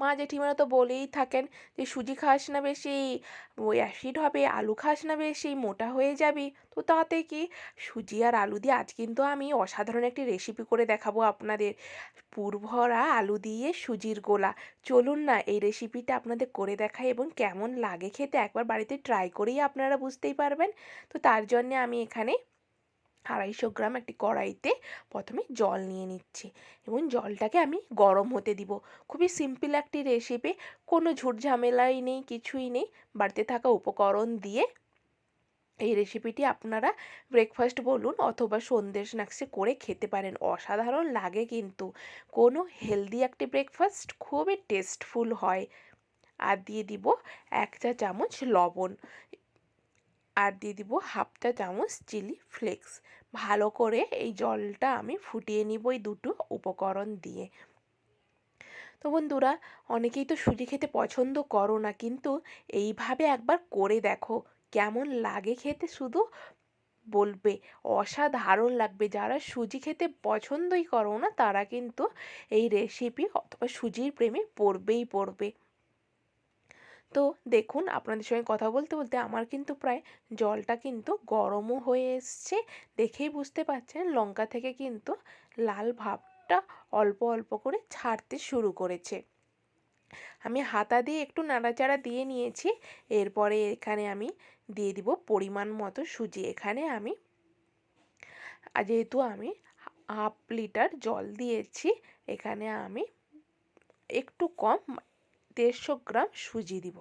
মা জেঠিমারা তো বলেই থাকেন যে, সুজি খাস না বেশি, ওই অ্যাসিড হবে, আলু খাস না বেশি, মোটা হয়ে যাবি। তো তাতে কি, সুজি আর আলু দিয়ে আজ কিন্তু আমি অসাধারণ একটি রেসিপি করে দেখাবো আপনাদের। পুরভরা আলু দিয়ে সুজির গোলা। চলুন না, এই রেসিপিটা আপনাদের করে দেখাই এবং কেমন লাগে খেতে একবার বাড়িতে ট্রাই করেই আপনারা বুঝতেই পারবেন। তো তার জন্যে আমি এখানে আড়াইশো গ্রাম একটি কড়াইতে প্রথমে জল নিয়ে নিচ্ছি এবং জলটাকে আমি গরম হতে দিব। খুবই সিম্পল একটি রেসিপি কোনো ঝামেলাই নেই, কিছুই নেই। বাড়িতে থাকা উপকরণ দিয়ে এই রেসিপিটি আপনারা ব্রেকফাস্ট বলুন অথবা সন্ধ্যে স্ন্যাক্সে করে খেতে পারেন। অসাধারণ লাগে কিন্তু। কোনো হেলদি একটি ব্রেকফাস্ট খুবই টেস্টফুল হয়। আর দিয়ে দিব এক চা চামচ লবণ। আর দিয়ে দিব হাফ চা চামচ চিলি ফ্লেক্স ভালো করে এই জলটা আমি ফুটিয়ে নিব এই দুটো উপকরণ দিয়ে। তো বন্ধুরা, অনেকেই তো সুজি খেতে পছন্দ করো না, কিন্তু এইভাবে একবার করে দেখো, কেমন লাগে খেতে শুধু বলবে, অসাধারণ লাগবে। যারা সুজি খেতে পছন্দই করো না, তারা কিন্তু এই রেসিপি অথবা সুজির প্রেমে পড়বেই পড়বে। তো দেখুন, আপনাদের সঙ্গে কথা বলতে বলতে আমার কিন্তু প্রায় জলটা কিন্তু গরমও হয়ে এসছে। দেখেই বুঝতে পারছেন, লঙ্কা থেকে কিন্তু লাল ভাবটা অল্প অল্প করে ছাড়তে শুরু করেছে। আমি হাতা দিয়ে একটু নাড়াচাড়া দিয়ে নিয়েছি। এরপরে এখানে আমি দিয়ে দিব পরিমাণ মতো সুজি। এখানে আমি যেহেতু আমি হাফ লিটার জল দিয়েছি, এখানে আমি একটু কম দেড়শো গ্রাম সুজি দিব।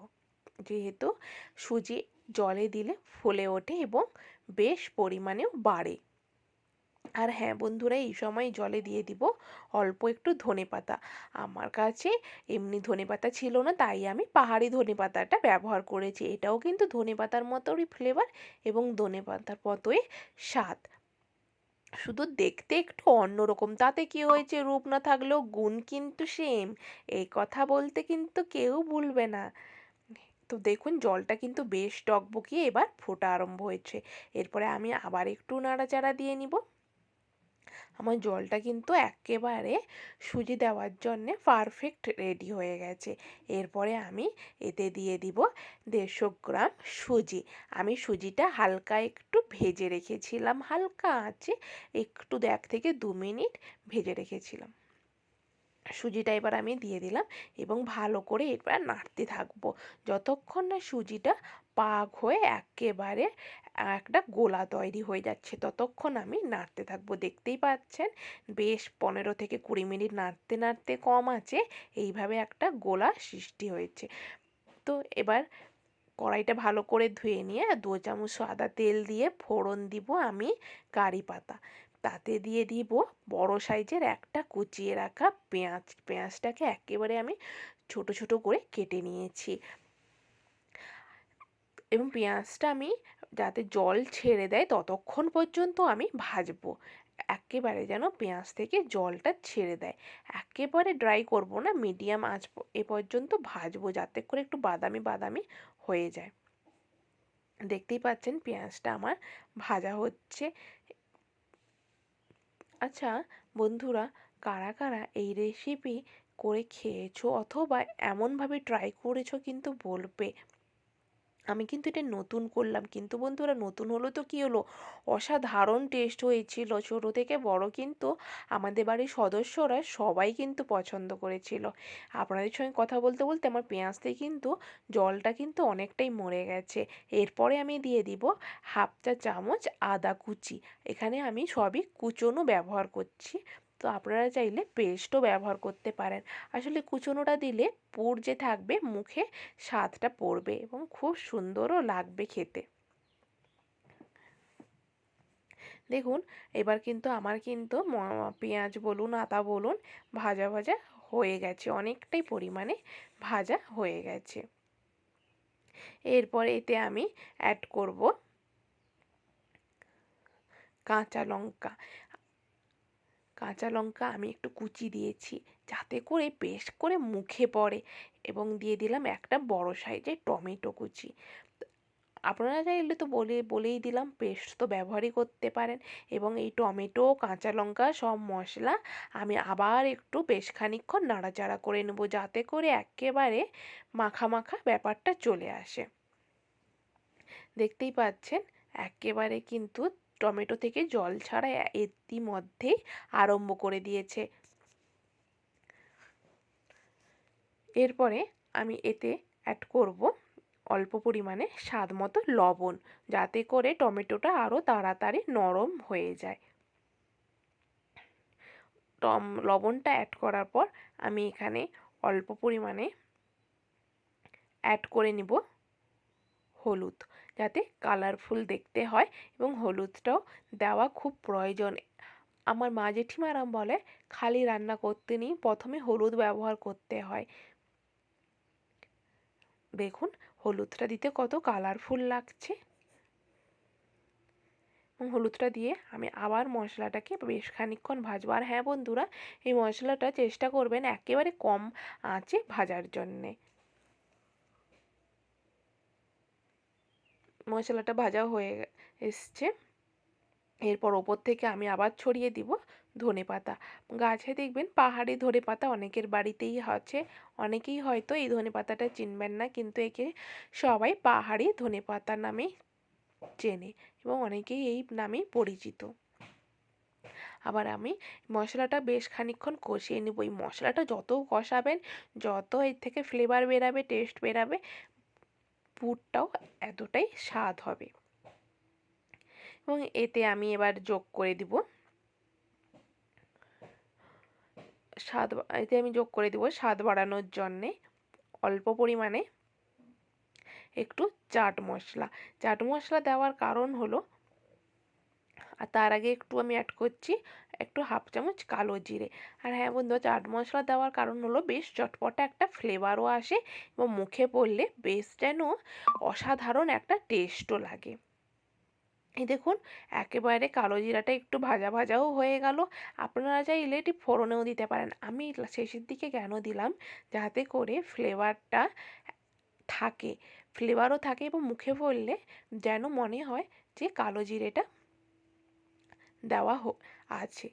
যেহেতু সুজি জলে দিলে ফুলে ওঠে এবং বেশ পরিমাণেও বাড়ে। আর হ্যাঁ বন্ধুরা, এই সময় জলে দিয়ে দিব অল্প একটু ধনে পাতা আমার কাছে এমনি ধনে পাতা ছিল না, তাই আমি পাহাড়ি ধনে পাতাটা ব্যবহার করেছি। এটাও কিন্তু ধনে পাতার মতোই ফ্লেভার এবং ধনে পাতার মতোই স্বাদ। শুধু দেখতে একটু অন্যরকম। তাতে কি হয়েছে? রূপ না থাকলেও গুণ কিন্তু সেম এই কথা বলতে কিন্তু কেউ ভুলবে না। তো দেখুন জলটা কিন্তু বেশ টকবকিয়ে এবার ফোটা আরম্ভ হয়েছে। এরপরে আমি আবার একটু নাড়াচাড়া দিয়ে নিব। আমার জলটা কিন্তু একেবারে সুজি দেওয়ার জন্যে পারফেক্ট রেডি হয়ে গেছে। এরপরে আমি এতে দিয়ে দিব দেড়শো গ্রাম সুজি। আমি সুজিটা হালকা একটু ভেজে রেখেছিলাম, হালকা আছে একটু এক থেকে দু মিনিট ভেজে রেখেছিলাম। সুজিটা এবার আমি দিয়ে দিলাম এবং ভালো করে এবার নাড়তে থাকব। যতক্ষণ না সুজিটা পাক হয়ে একেবারে একটা গোলা তৈরি হয়ে যাচ্ছে। ততক্ষণ আমি নাড়তে থাকব। দেখতেই পাচ্ছেন, বেশ পনেরো থেকে কুড়ি মিনিট নাড়তে নাড়তে কম আছে, এইভাবে একটা গোলা সৃষ্টি হয়েছে। তো এবার কড়াইটা ভালো করে ধুয়ে নিয়ে দু চামচ সাদা তেল দিয়ে ফোড়ন দিব আমি কারি পাতা। তাতে দিয়ে দিব বড় সাইজের একটা কুচিয়ে রাখা পেঁয়াজ। পেঁয়াজটাকে একেবারে আমি ছোট ছোট করে কেটে নিয়েছি। এবং পেঁয়াজটা আমি যাতে জল ছেড়ে দেয় ততক্ষণ পর্যন্ত আমি ভাজবো। একেবারে যেন পেঁয়াজ থেকে জলটা ছেড়ে দেয়। একেবারে ড্রাই করব না মিডিয়াম আঁচ এ পর্যন্ত ভাজবো যাতে করে একটু বাদামি বাদামি হয়ে যায়। দেখতেই পাচ্ছেন পেঁয়াজটা আমার ভাজা হচ্ছে। আচ্ছা বন্ধুরা, কারা কারা এই রেসিপি করে খেয়েছো অথবা এমনভাবে ট্রাই করেছ কিন্তু বলবে আমি কিন্তু এটা নতুন করলাম। কিন্তু বন্ধুরা নতুন হলো তো কী হলো? অসাধারণ টেস্ট হয়েছিল। ছোটো থেকে বড় কিন্তু আমাদের বাড়ির সদস্যরা সবাই কিন্তু পছন্দ করেছিল। আপনাদের সঙ্গে কথা বলতে বলতে আমার পেঁয়াজতে কিন্তু জলটা কিন্তু অনেকটাই মরে গেছে। এরপরে আমি দিয়ে দিব হাফ চা চামচ আদা কুচি। এখানে আমি সবই কুচনো ব্যবহার করছি। তো আপনারা চাইলে পেস্টও ব্যবহার করতে পারেন। আসলে কুচনোটা দিলে পুর যে থাকবে, মুখে স্বাদটা পড়বে এবং খুব সুন্দরও লাগবে খেতে। দেখুন, এবার কিন্তু আমার কিন্তু পেঁয়াজ বলুন আতা বলুন, ভাজা ভাজা হয়ে গেছে। অনেকটাই পরিমাণে ভাজা হয়ে গেছে। এরপরে এতে আমি অ্যাড করব কাঁচা লঙ্কা। কাঁচা লঙ্কা আমি একটু কুচি দিয়েছি, যাতে করে বেশ করে মুখে পড়ে এবং দিয়ে দিলাম একটা বড় সাইজের টমেটো কুচি। আপনারা চাইলে তো বলে, বলেই দিলাম পেস্ট তো ব্যবহারই করতে পারেন এবং এই টমেটো, কাঁচা লঙ্কা সব মশলা আমি আবার একটু বেশ খানিকক্ষণ নাড়াচাড়া করে নেব, যাতে করে একেবারে মাখা মাখা ব্যাপারটা চলে আসে। দেখতেই পাচ্ছেন, একেবারে কিন্তু টমেটো থেকে জল ছাড়া ইতিমধ্যেই আরম্ভ করে দিয়েছে। এরপরে আমি এতে অ্যাড করব অল্প পরিমাণে স্বাদ মতো লবণ, যাতে করে টমেটোটা আরও তাড়াতাড়ি নরম হয়ে যায়। টম, লবণটা অ্যাড করার পর আমি এখানে অল্প পরিমাণে অ্যাড করে নিব। হলুদ, যাতে কালারফুল দেখতে হয় এবং হলুদটাও দেওয়া খুব প্রয়োজন। আমার মা জেঠিমারাম বলে, খালি রান্না করতে নেই, প্রথমে হলুদ ব্যবহার করতে হয়। দেখুন, হলুদটা দিতে কত কালারফুল লাগছে। হলুদটা দিয়ে আমি আবার মশলাটাকে বেশ খানিকক্ষণ ভাজবো। আর হ্যাঁ বন্ধুরা, এই মশলাটা চেষ্টা করবেন একেবারে কম আঁচে ভাজার জন্যে। মশলাটা ভাজা হয়ে এসছে। এরপর ওপর থেকে আমি আবার ছড়িয়ে দিব ধনে পাতা। গাছে দেখবেন পাহাড়ি ধনে পাতা অনেকের বাড়িতেই আছে। অনেকেই হয়তো এই ধনে পাতাটা চিনবেন না, কিন্তু একে সবাই পাহাড়ি ধনে পাতা নামে চেনে এবং অনেকেই এই নামেই পরিচিত। আবার আমি মশলাটা বেশ খানিকক্ষণ কষিয়ে নেব। এই মশলাটা যত কষাবেন, যত এর থেকে ফ্লেভার বেরাবে টেস্ট বেরাবে পুরটাও এতটাই স্বাদ হবে। এবং এতে আমি এবার যোগ করে দিব। স্বাদ এতে আমি যোগ করে দিব স্বাদ বাড়ানোর জন্যে অল্প পরিমাণে একটু চাট মশলা। চাট মশলা দেওয়ার কারণ হলো আর তার আগে একটু আমি অ্যাড করছি একটু হাফ চামচ কালো জিরে। আর হ্যাঁ বন্ধু চাট মশলা দেওয়ার কারণ হলো বেশ চটপটা একটা ফ্লেভারও আসে এবং মুখে পড়লে বেশ যেন অসাধারণ একটা টেস্টও লাগে। এই দেখুন, একেবারে কালো জিরাটা একটু ভাজা ভাজাও হয়ে গেল। আপনারা চাইলে এটি ফোড়নেও দিতে পারেন। আমি শেষের দিকে কেন দিলাম? যাতে করে ফ্লেভারটা থাকে ফ্লেভারও থাকে এবং মুখে পড়লে যেন মনে হয় যে কালো জিরেটা দেওয়া আছে।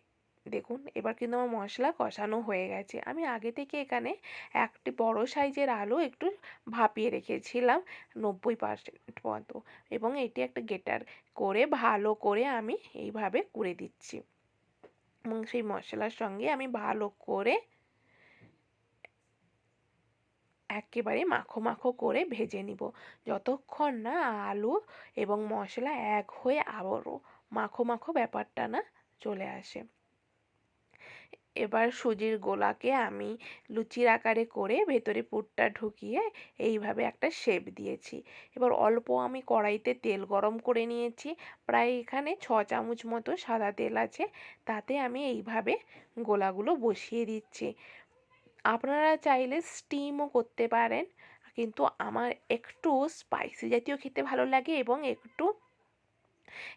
দেখুন, এবার কিন্তু আমার মশলা কষানো হয়ে গেছে। আমি আগে থেকে এখানে একটি বড় সাইজের আলু একটু ভাপিয়ে রেখেছিলাম নব্বই পার্সেন্ট মতো এবং এটি একটা গেটার করে, ভালো করে আমি এইভাবে করে দিচ্ছি। এবং সেই মশলার সঙ্গে আমি ভালো করে একেবারে মাখো মাখো করে ভেজে নিব। যতক্ষণ না আলু এবং মশলা এক হয়ে আবারও মাখো মাখো ব্যাপারটা না চলে আসে। এবার সুজির গোলাকে আমি লুচির আকারে করে ভেতরে পুরটা ঢুকিয়ে এইভাবে একটা শেপ দিয়েছি। এবার অল্প আমি কড়াইতে তেল গরম করে নিয়েছি। প্রায় এখানে ছ চামচ মতো সাদা তেল আছে। তাতে আমি এইভাবে গোলাগুলো বসিয়ে দিচ্ছি। আপনারা চাইলে স্টিমও করতে পারেন। কিন্তু আমার একটু স্পাইসি জাতীয় খেতে ভালো লাগে এবং একটু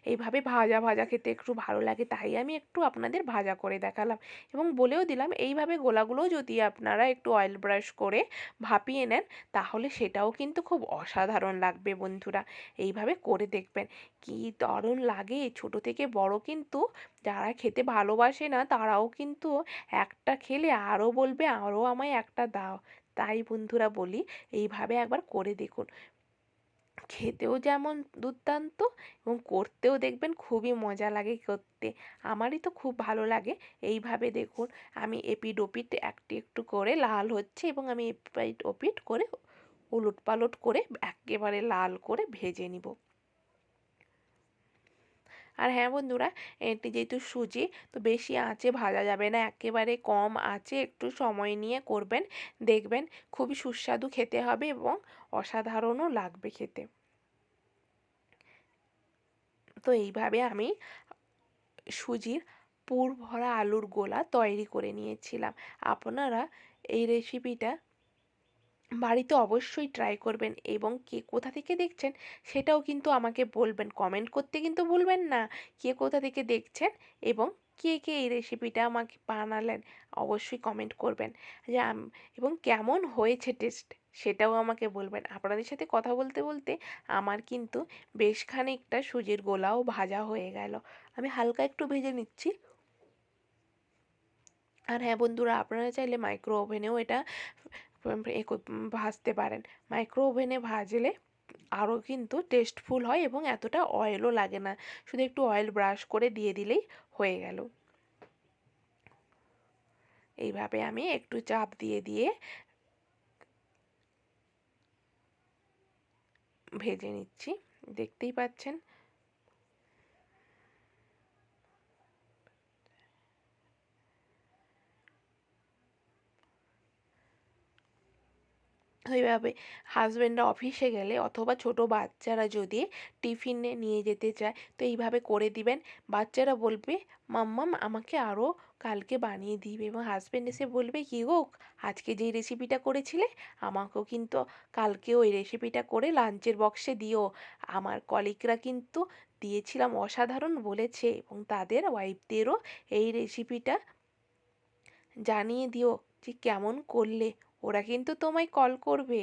এইভাবে ভাজা ভাজা খেতে একটু ভালো লাগে, তাই আমি একটু আপনাদের ভাজা করে দেখালাম। এবং বলেও দিলাম, এইভাবে গোলাগুলোও যদি আপনারা একটু অয়েল ব্রাশ করে ভাপিয়ে নেন, তাহলে সেটাও কিন্তু খুব অসাধারণ লাগবে বন্ধুরা। এইভাবে করে দেখবেন। কি দারুণ লাগে! ছোট থেকে বড় কিন্তু যারা খেতে ভালোবাসে না, তারাও কিন্তু একটা খেলে আরও বলবে, আরও আমায় একটা দাও। তাই বন্ধুরা বলি, এইভাবে একবার করে দেখুন। খেতেও যেমন দুর্দান্ত এবং করতেও দেখবেন খুবই মজা লাগে করতে। আমারই তো খুব ভালো লাগে। এইভাবে দেখুন, আমি এপিট ওপিট একটু একটু করে লাল হচ্ছে এবং আমি এপিট ওপিট করে উলট পালট করে একেবারে লাল করে ভেজে নিব। আর হ্যাঁ বন্ধুরা এটি যেহেতু সুজি, তো বেশি আঁচে ভাজা যাবে না। একেবারে কম আঁচে একটু সময় নিয়ে করবেন। দেখবেন খুবই সুস্বাদু খেতে হবে এবং অসাধারণও লাগবে খেতে। তো এইভাবে আমি সুজির পুর ভরা আলুর গোলা তৈরি করে নিয়েছিলাম। আপনারা এই রেসিপিটা বাড়িতে অবশ্যই ট্রাই করবেন এবং কে কোথা থেকে দেখছেন সেটাও কিন্তু আমাকে বলবেন। কমেন্ট করতে কিন্তু ভুলবেন না। কে কোথা থেকে দেখছেন এবং কে কে এই রেসিপিটা আমাকে বানালেন অবশ্যই কমেন্ট করবেন। যে এবং কেমন হয়েছে টেস্ট সেটাও আমাকে বলবেন। আপনাদের সাথে কথা বলতে বলতে আমার কিন্তু বেশ খানিকটা সুজির গোলাও ভাজা হয়ে গেল। আমি হালকা একটু ভেজে নিচ্ছি। আর হ্যাঁ বন্ধুরা, আপনারা চাইলে মাইক্রো ওভেনেও এটা ভাজতে পারেন। মাইক্রো ওভেনে ভাজলে আরও কিন্তু টেস্টফুল হয় এবং এতটা অয়েলও লাগে না। শুধু একটু অয়েল ব্রাশ করে দিয়ে দিলেই হয়ে গেল। এইভাবে আমি একটু চাপ দিয়ে দিয়ে ভেজে নিচ্ছি। দেখতেই পাচ্ছেন? ওইভাবে হাজব্যান্ডরা অফিসে গেলে অথবা ছোট বাচ্চারা যদি টিফিনে নিয়ে যেতে চায়, তো এইভাবে করে দিবেন। বাচ্চারা বলবে, মাম্মাম, আমাকে আরও কালকে বানিয়ে দিবে। এবং হাজব্যান্ড এসে বলবে, কী গো, আজকে যেই রেসিপিটা করেছিলে, আমাকেও কিন্তু কালকে ওই রেসিপিটা করে লাঞ্চের বক্সে দিও। আমার কলিগরা কিন্তু দিয়েছিলাম অসাধারণ বলেছে এবং তাদের ওয়াইফদেরও এই রেসিপিটা জানিয়ে দিও যে কেমন করলে ওরা কিন্তু তোমায় কল করবে।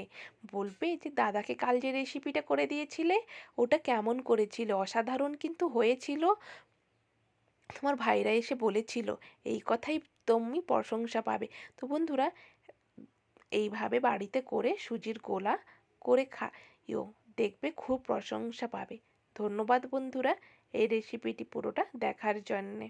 বলবে যে, দাদাকে কাল যে রেসিপিটা করে দিয়েছিলে, ওটা কেমন করেছিলে? অসাধারণ কিন্তু হয়েছিল। তোমার ভাইরা এসে বলেছিল, এই কথাই তুমি প্রশংসা পাবে। তো বন্ধুরা, এইভাবে বাড়িতে করে সুজির গোলা করে খাইও। দেখবে খুব প্রশংসা পাবে। ধন্যবাদ বন্ধুরা, এই রেসিপিটি পুরোটা দেখার জন্যে।